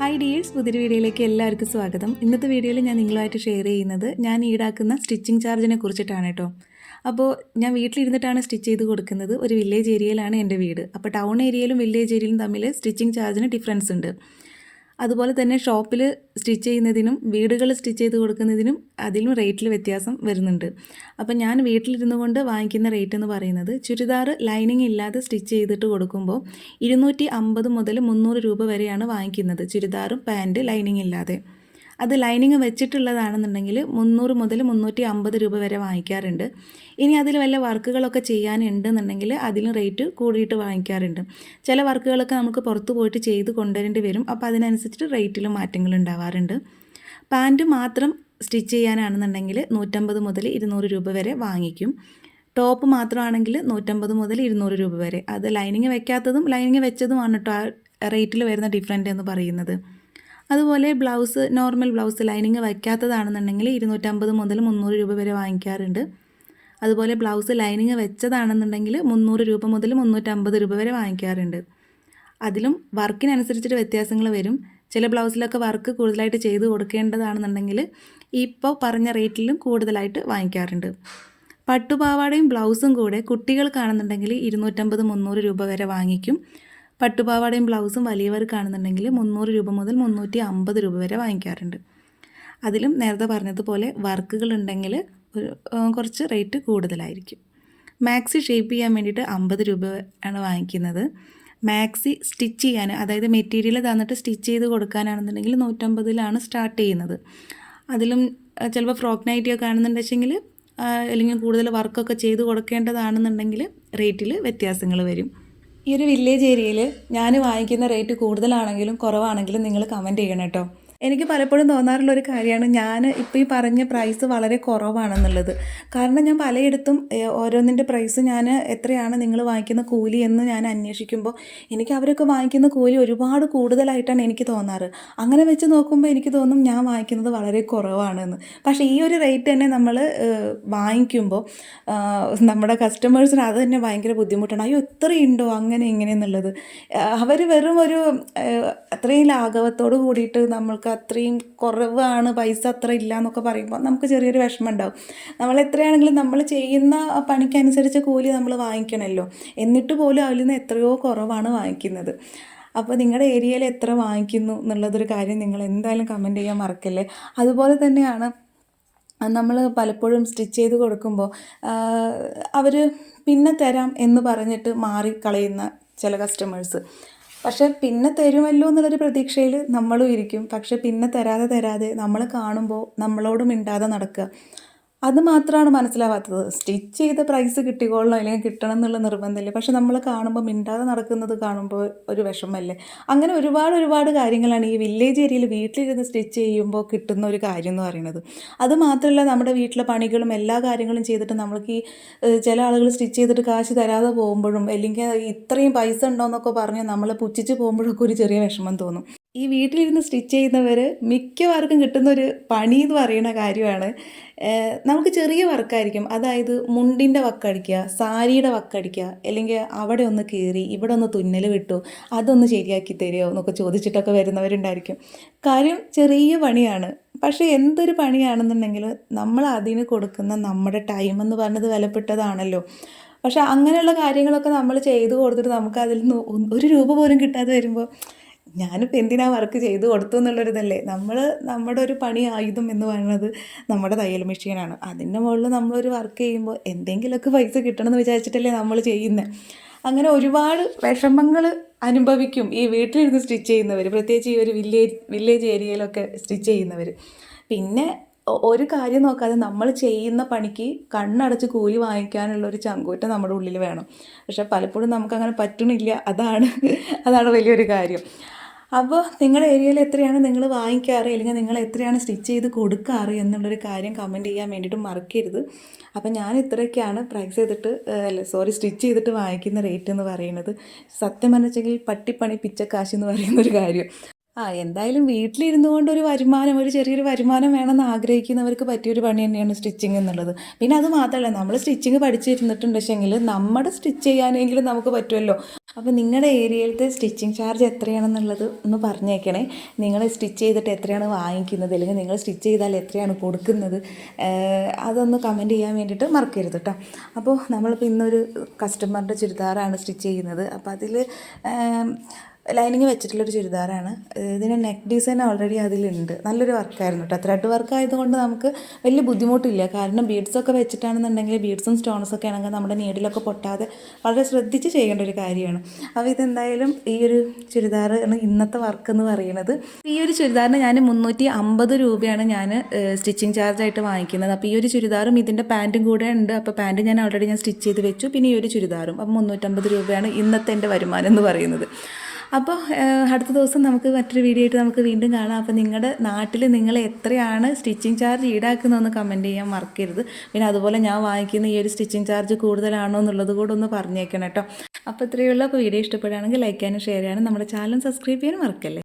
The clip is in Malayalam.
ഹായ് ഡിയേഴ്സ് പുതിയൊരു വീഡിയോയിലേക്ക് എല്ലാവർക്കും സ്വാഗതം. ഇന്നത്തെ വീഡിയോയിൽ ഞാൻ നിങ്ങളുമായിട്ട് ഷെയർ ചെയ്യുന്നത് ഞാൻ ഈടാക്കുന്ന സ്റ്റിച്ചിങ് ചാർജിനെ കുറിച്ചിട്ടാണ് കേട്ടോ. അപ്പോൾ ഞാൻ വീട്ടിലിരുന്നിട്ടാണ് സ്റ്റിച്ച് ചെയ്ത് കൊടുക്കുന്നത്. ഒരു വില്ലേജ് ഏരിയയിലാണ് എന്റെ വീട്. അപ്പോൾ ടൗൺ ഏരിയയിലും വില്ലേജ് ഏരിയയിലും തമ്മിൽ സ്റ്റിച്ചിങ് ചാർജിന് ഡിഫറൻസ് ഉണ്ട്. അതുപോലെ തന്നെ ഷോപ്പിൽ സ്റ്റിച്ച് ചെയ്യുന്നതിനും വീടുകൾ സ്റ്റിച്ച് ചെയ്ത് കൊടുക്കുന്നതിനും അതിലും റേറ്റിൽ വ്യത്യാസം വരുന്നുണ്ട്. അപ്പം ഞാൻ വീട്ടിലിരുന്നു കൊണ്ട് വാങ്ങിക്കുന്ന റേറ്റ് എന്ന് പറയുന്നത് ചുരിദാർ ലൈനിങ് ഇല്ലാതെ സ്റ്റിച്ച് ചെയ്തിട്ട് കൊടുക്കുമ്പോൾ ഇരുന്നൂറ്റി മുതൽ മുന്നൂറ് രൂപ വരെയാണ് വാങ്ങിക്കുന്നത് ചുരിദാറും പാന്റ് ലൈനിങ് ഇല്ലാതെ. അത് ലൈനിങ് വെച്ചിട്ടുള്ളതാണെന്നുണ്ടെങ്കിൽ മുന്നൂറ് മുതൽ മുന്നൂറ്റി അമ്പത് രൂപ വരെ വാങ്ങിക്കാറുണ്ട്. ഇനി അതിൽ വല്ല വർക്കുകളൊക്കെ ചെയ്യാനുണ്ടെന്നുണ്ടെങ്കിൽ അതിലും റേറ്റ് കൂടിയിട്ട് വാങ്ങിക്കാറുണ്ട്. ചില വർക്കുകളൊക്കെ നമുക്ക് പുറത്ത് പോയിട്ട് ചെയ്ത് കൊണ്ടുവരേണ്ടി വരും. അപ്പോൾ അതിനനുസരിച്ചിട്ട് റേറ്റിലും മാറ്റങ്ങൾ ഉണ്ടാവാറുണ്ട്. പാന്റ് മാത്രം സ്റ്റിച്ച് ചെയ്യാനാണെന്നുണ്ടെങ്കിൽ നൂറ്റമ്പത് മുതൽ ഇരുന്നൂറ് രൂപ വരെ വാങ്ങിക്കും. ടോപ്പ് മാത്രമാണെങ്കിൽ നൂറ്റമ്പത് മുതൽ ഇരുന്നൂറ് രൂപ വരെ. അത് ലൈനിങ് വെക്കാത്തതും ലൈനിങ് വെച്ചതുമാണ് കേട്ടോ ആ റേറ്റിൽ വരുന്ന ഡിഫറന്റ് എന്ന് പറയുന്നത്. അതുപോലെ ബ്ലൗസ് നോർമൽ ബ്ലൗസ് ലൈനിങ് വയ്ക്കാത്തതാണെന്നുണ്ടെങ്കിൽ ഇരുന്നൂറ്റമ്പത് മുതൽ മുന്നൂറ് രൂപ വരെ വാങ്ങിക്കാറുണ്ട്. അതുപോലെ ബ്ലൗസ് ലൈനിങ് വെച്ചതാണെന്നുണ്ടെങ്കിൽ മുന്നൂറ് രൂപ മുതൽ മുന്നൂറ്റമ്പത് രൂപ വരെ വാങ്ങിക്കാറുണ്ട്. അതിലും വർക്കിനനുസരിച്ചിട്ട് വ്യത്യാസങ്ങൾ വരും. ചില ബ്ലൗസിലൊക്കെ വർക്ക് കൂടുതലായിട്ട് ചെയ്ത് കൊടുക്കേണ്ടതാണെന്നുണ്ടെങ്കിൽ ഇപ്പോൾ പറഞ്ഞ റേറ്റിലും കൂടുതലായിട്ട് വാങ്ങിക്കാറുണ്ട്. പട്ടുപാവാടയും ബ്ലൗസും കൂടെ കുട്ടികൾക്കാണെന്നുണ്ടെങ്കിൽ ഇരുന്നൂറ്റമ്പത് മുന്നൂറ് രൂപ വരെ വാങ്ങിക്കും. പട്ടുപാവാടയും ബ്ലൗസും വലിയവർ കാണുന്നുണ്ടെങ്കിൽ മുന്നൂറ് രൂപ മുതൽ മുന്നൂറ്റി അമ്പത് രൂപ വരെ വാങ്ങിക്കാറുണ്ട്. അതിലും നേരത്തെ പറഞ്ഞതുപോലെ വർക്കുകൾ ഉണ്ടെങ്കിൽ ഒരു കുറച്ച് റേറ്റ് കൂടുതലായിരിക്കും. മാക്സി ഷേപ്പ് ചെയ്യാൻ വേണ്ടിയിട്ട് അമ്പത് രൂപ ആണ് വാങ്ങിക്കുന്നത്. മാക്സി സ്റ്റിച്ച് ചെയ്യാൻ അതായത് മെറ്റീരിയൽ തന്നിട്ട് സ്റ്റിച്ച് ചെയ്ത് കൊടുക്കാനാണെന്നുണ്ടെങ്കിൽ നൂറ്റമ്പതിലാണ് സ്റ്റാർട്ട് ചെയ്യുന്നത്. അതിലും ചിലപ്പോൾ ഫ്രോക്ക് നൈറ്റി ഒക്കെ ആണെന്നുണ്ടെങ്കിൽ അല്ലെങ്കിൽ കൂടുതൽ വർക്കൊക്കെ ചെയ്ത് കൊടുക്കേണ്ടതാണെന്നുണ്ടെങ്കിൽ റേറ്റിൽ വ്യത്യാസങ്ങൾ വരും. ഈ ഒരു വില്ലേജ് ഏരിയയിൽ ഞാൻ വാങ്ങിക്കുന്ന റേറ്റ് കൂടുതലാണെങ്കിലും കുറവാണെങ്കിലും നിങ്ങൾ കമന്റ് ചെയ്യണം കേട്ടോ. എനിക്ക് പലപ്പോഴും തോന്നാറുള്ള ഒരു കാര്യമാണ്. ഞാൻ ഇപ്പോൾ ഈ പറഞ്ഞ പ്രൈസ് വളരെ കുറവാണെന്നുള്ളത്. കാരണം ഞാൻ പലയിടത്തും ഓരോന്നിന്റെ പ്രൈസ് ഞാൻ എത്രയാണ് നിങ്ങൾ വാങ്ങിക്കുന്ന കൂലി എന്ന് ഞാൻ അന്വേഷിക്കുമ്പോൾ എനിക്ക് അവരൊക്കെ വാങ്ങിക്കുന്ന കൂലി ഒരുപാട് കൂടുതലായിട്ടാണ് എനിക്ക് തോന്നാറ്. അങ്ങനെ വെച്ച് നോക്കുമ്പോൾ എനിക്ക് തോന്നും ഞാൻ വാങ്ങിക്കുന്നത് വളരെ കുറവാണെന്ന്. പക്ഷേ ഈ ഒരു റേറ്റ് തന്നെ നമ്മൾ വാങ്ങിക്കുമ്പോൾ നമ്മുടെ കസ്റ്റമേഴ്സിന് അത് തന്നെ ഭയങ്കര ബുദ്ധിമുട്ടാണ്. അയ്യോ ഇത്രയുണ്ടോ അങ്ങനെ ഇങ്ങനെ എന്നുള്ളത്. അവർ വെറും ഒരു അത്രയും ലാഘവത്തോട് കൂടിയിട്ട് നമ്മൾക്ക് അത്രയും കുറവാണ് പൈസ അത്ര ഇല്ല എന്നൊക്കെ പറയുമ്പോൾ നമുക്ക് ചെറിയൊരു വിഷമം ഉണ്ടാവും നമ്മൾ എത്രയാണെങ്കിലും നമ്മൾ ചെയ്യുന്ന പണിക്കനുസരിച്ച് കൂലി നമ്മൾ വാങ്ങിക്കണമല്ലോ എന്നിട്ട് പോലും അതിൽ നിന്ന് എത്രയോ കുറവാണ് വാങ്ങിക്കുന്നത്. അപ്പോൾ നിങ്ങളുടെ ഏരിയയിൽ എത്ര വാങ്ങിക്കുന്നു എന്നുള്ളതൊരു കാര്യം നിങ്ങൾ എന്തായാലും കമന്റ് ചെയ്യാൻ മറക്കല്ലേ? അതുപോലെ തന്നെയാണ് നമ്മൾ പലപ്പോഴും സ്റ്റിച്ച് ചെയ്ത് കൊടുക്കുമ്പോൾ അവർ പിന്നെ തരാം എന്ന് പറഞ്ഞിട്ട് മാറി കളയുന്ന ചില കസ്റ്റമേഴ്സ് പക്ഷെ പിന്നെ തരുമല്ലോ എന്നുള്ളൊരു പ്രതീക്ഷയിൽ നമ്മളും ഇരിക്കും. പക്ഷെ പിന്നെ തരാതെ തരാതെ നമ്മൾ കാണുമ്പോൾ നമ്മളോട് മിണ്ടാതെ നടക്കുക. അത് മാത്രമാണ് മനസ്സിലാവാത്തത്. സ്റ്റിച്ച് ചെയ്ത പ്രൈസ് കിട്ടിക്കോളണം അല്ലെങ്കിൽ കിട്ടണം എന്നുള്ള നിർബന്ധമില്ല. പക്ഷെ നമ്മൾ കാണുമ്പോൾ മിണ്ടാതെ നടക്കുന്നത് കാണുമ്പോൾ ഒരു വിഷമമല്ലേ? അങ്ങനെ ഒരുപാട് ഒരുപാട് കാര്യങ്ങളാണ് ഈ വില്ലേജ് ഏരിയയിൽ വീട്ടിലിരുന്ന് സ്റ്റിച്ച് ചെയ്യുമ്പോൾ കിട്ടുന്ന ഒരു കാര്യം എന്ന് പറയുന്നത്. അത് മാത്രമല്ല നമ്മുടെ വീട്ടിലെ പണികളും എല്ലാ കാര്യങ്ങളും ചെയ്തിട്ട് നമ്മൾക്ക് ഈ ചില ആളുകൾ സ്റ്റിച്ച് ചെയ്തിട്ട് കാശ് തരാതെ പോകുമ്പോഴും അല്ലെങ്കിൽ ഇത്രയും പൈസ ഉണ്ടോ എന്നൊക്കെ പറഞ്ഞ് നമ്മളെ പുച്ഛിച്ച് പോകുമ്പോഴൊക്കെ ഒരു ചെറിയ വിഷമം തോന്നും. ഈ വീട്ടിലിരുന്ന് സ്റ്റിച്ച് ചെയ്യുന്നവർ മിക്കവാർക്കും കിട്ടുന്ന ഒരു പണി എന്ന് പറയുന്ന കാര്യമാണ്. നമുക്ക് ചെറിയ വർക്കായിരിക്കും. അതായത് മുണ്ടിന്റെ വക്കടിക്കുക സാരിയുടെ വക്കടിക്കുക അല്ലെങ്കിൽ അവിടെ ഒന്ന് കീറി ഇവിടെ ഒന്ന് തുന്നൽ വിട്ടു അതൊന്ന് ശരിയാക്കി തരുമോ എന്നൊക്കെ ചോദിച്ചിട്ടൊക്കെ വരുന്നവരുണ്ടായിരിക്കും. കാര്യം ചെറിയ പണിയാണ്. പക്ഷേ എന്തൊരു പണിയാണെന്നുണ്ടെങ്കിൽ നമ്മൾ അതിന് കൊടുക്കുന്ന നമ്മുടെ ടൈം എന്ന് പറഞ്ഞത് വിലപ്പെട്ടതാണല്ലോ. പക്ഷേ അങ്ങനെയുള്ള കാര്യങ്ങളൊക്കെ നമ്മൾ ചെയ്തു കൊടുത്തിട്ട് നമുക്ക് അതിൽ നിന്ന് ഒരു രൂപ പോലും കിട്ടാതെ വരുമ്പോൾ ഞാനിപ്പോൾ എന്തിനാ വർക്ക് ചെയ്തു കൊടുത്തു എന്നുള്ളൊരിതല്ലേ. നമ്മൾ നമ്മുടെ ഒരു പണി ആയുധം എന്ന് പറയുന്നത് നമ്മുടെ തയ്യൽ മെഷീനാണ്. അതിന്റെ മുകളിൽ നമ്മളൊരു വർക്ക് ചെയ്യുമ്പോൾ എന്തെങ്കിലുമൊക്കെ പൈസ കിട്ടണമെന്ന് വിചാരിച്ചിട്ടല്ലേ നമ്മൾ ചെയ്യുന്നത് അങ്ങനെ ഒരുപാട് വിഷമങ്ങൾ അനുഭവിക്കും ഈ വീട്ടിലിരുന്ന് സ്റ്റിച്ച് ചെയ്യുന്നവർ പ്രത്യേകിച്ച് ഈ ഒരു വില്ലേജ് വില്ലേജ് ഏരിയയിലൊക്കെ സ്റ്റിച്ച് ചെയ്യുന്നവർ പിന്നെ ഒരു കാര്യം നോക്കാതെ നമ്മൾ ചെയ്യുന്ന പണിക്ക് കണ്ണടച്ച് കൂലി വാങ്ങിക്കാനുള്ള ഒരു ചങ്കൂറ്റം നമ്മുടെ ഉള്ളിൽ വേണം. പക്ഷെ പലപ്പോഴും നമുക്കങ്ങനെ പറ്റണില്ല. അതാണ് അതാണ് വലിയൊരു കാര്യം. അപ്പോൾ നിങ്ങളുടെ ഏരിയയിൽ എത്രയാണ് നിങ്ങൾ വാങ്ങിക്കാറ്? അല്ലെങ്കിൽ നിങ്ങൾ എത്രയാണ് സ്റ്റിച്ച് ചെയ്ത് കൊടുക്കാറ്? എന്നുള്ളൊരു കാര്യം കമന്റ് ചെയ്യാൻ വേണ്ടിയിട്ട് മറക്കരുത്. അപ്പോൾ ഞാൻ ഇത്രയൊക്കെയാണ് പ്രൈസ് ചെയ്തിട്ട് അല്ല സോറി സ്റ്റിച്ച് ചെയ്തിട്ട് വാങ്ങിക്കുന്ന റേറ്റ് എന്ന് പറയുന്നത്. സത്യം പറഞ്ഞെങ്കിൽ പട്ടിപ്പണി പിച്ചക്കാശ് എന്ന് പറയുന്ന ഒരു കാര്യം. ആ എന്തായാലും വീട്ടിലിരുന്നു കൊണ്ട് ഒരു വരുമാനം ഒരു ചെറിയൊരു വരുമാനം വേണമെന്ന് ആഗ്രഹിക്കുന്നവർക്ക് പറ്റിയൊരു പണി തന്നെയാണ് സ്റ്റിച്ചിങ് എന്നുള്ളത്. പിന്നെ അത് മാത്രമല്ല നമ്മൾ സ്റ്റിച്ചിങ് പഠിച്ചിരുന്നിട്ടുണ്ടെങ്കിൽ നമ്മുടെ സ്റ്റിച്ച് ചെയ്യാനെങ്കിലും നമുക്ക് പറ്റുമല്ലോ. അപ്പോൾ നിങ്ങളുടെ ഏരിയയിലത്തെ സ്റ്റിച്ചിങ് ചാർജ് എത്രയാണെന്നുള്ളത് ഒന്ന് പറഞ്ഞേക്കണേ. നിങ്ങൾ സ്റ്റിച്ച് ചെയ്തിട്ട് എത്രയാണ് വാങ്ങിക്കുന്നത്? അല്ലെങ്കിൽ നിങ്ങൾ സ്റ്റിച്ച് ചെയ്താൽ എത്രയാണ് കൊടുക്കുന്നത്? അതൊന്ന് കമന്റ് ചെയ്യാൻ വേണ്ടിയിട്ട് മറക്കരുത് കേട്ടോ അപ്പോൾ നമ്മളിപ്പോൾ ഇന്നൊരു കസ്റ്റമറിന്റെ ചുരിദാറാണ് സ്റ്റിച്ച് ചെയ്യുന്നത്. അപ്പോൾ അതിൽ ലൈനിങ് വെച്ചിട്ടുള്ളൊരു ചുരിദാറാണ്. ഇതിന് നെക്ക് ഡിസൈൻ ഓൾറെഡി അതിലുണ്ട്. നല്ലൊരു വർക്കായിരുന്നു കേട്ടോ ത്രെഡ് വർക്ക് ആയതുകൊണ്ട് നമുക്ക് വലിയ ബുദ്ധിമുട്ടില്ല. കാരണം ബീഡ്സൊക്കെ വെച്ചിട്ടാണെന്നുണ്ടെങ്കിൽ ബീഡ്സും സ്റ്റോൺസും ഒക്കെ ആണെങ്കിൽ നമ്മുടെ നീഡിലൊക്കെ പൊട്ടാതെ വളരെ ശ്രദ്ധിച്ച് ചെയ്യേണ്ട ഒരു കാര്യമാണ്. അപ്പോൾ ഇതെന്തായാലും ഈ ഒരു ചുരിദാർ ഇന്നത്തെ വർക്ക് എന്ന് പറയുന്നത്. ഈ ഒരു ചുരിദാറിന് ഞാൻ മുന്നൂറ്റി അമ്പത് രൂപയാണ് ഞാൻ സ്റ്റിച്ചിങ് ചാർജായിട്ട് വാങ്ങിക്കുന്നത്. അപ്പോൾ ഈ ഒരു ചുരിദാറും ഇതിന്റെ പാന്റും കൂടെ ഉണ്ട്. അപ്പോൾ പാന്റ് ഞാൻ ഓൾറെഡി ഞാൻ സ്റ്റിച്ച് ചെയ്ത് വെച്ചു. പിന്നെ ഈ ഒരു ചുരിദാറും. അപ്പോൾ മുന്നൂറ്റമ്പത് രൂപയാണ് ഇന്നത്തെ എന്റെ വരുമാനം എന്ന് പറയുന്നത്. അപ്പോൾ അടുത്ത ദിവസം നമുക്ക് മറ്റൊരു വീഡിയോ ആയിട്ട് നമുക്ക് വീണ്ടും കാണാം. അപ്പോൾ നിങ്ങളുടെ നാട്ടിൽ നിങ്ങൾ എത്രയാണ് സ്റ്റിച്ചിങ് ചാർജ് ഈടാക്കുന്നതെന്ന് കമന്റ് ചെയ്യാൻ മറക്കരുത്. പിന്നെ അതുപോലെ ഞാൻ വാങ്ങിക്കുന്ന ഈ ഒരു സ്റ്റിച്ചിങ് ചാർജ് കൂടുതലാണോ എന്നുള്ളത് കൂടെ ഒന്ന് പറഞ്ഞേക്കണം കേട്ടോ. അപ്പോൾ ഇത്രയുള്ള വീഡിയോ ഇഷ്ടപ്പെടുകയാണെങ്കിൽ ലൈക്ക് ചെയ്യാനും ഷെയർ ചെയ്യാനും നമ്മുടെ ചാനൽ സബ്സ്ക്രൈബ് ചെയ്യാനും മറക്കല്ലേ?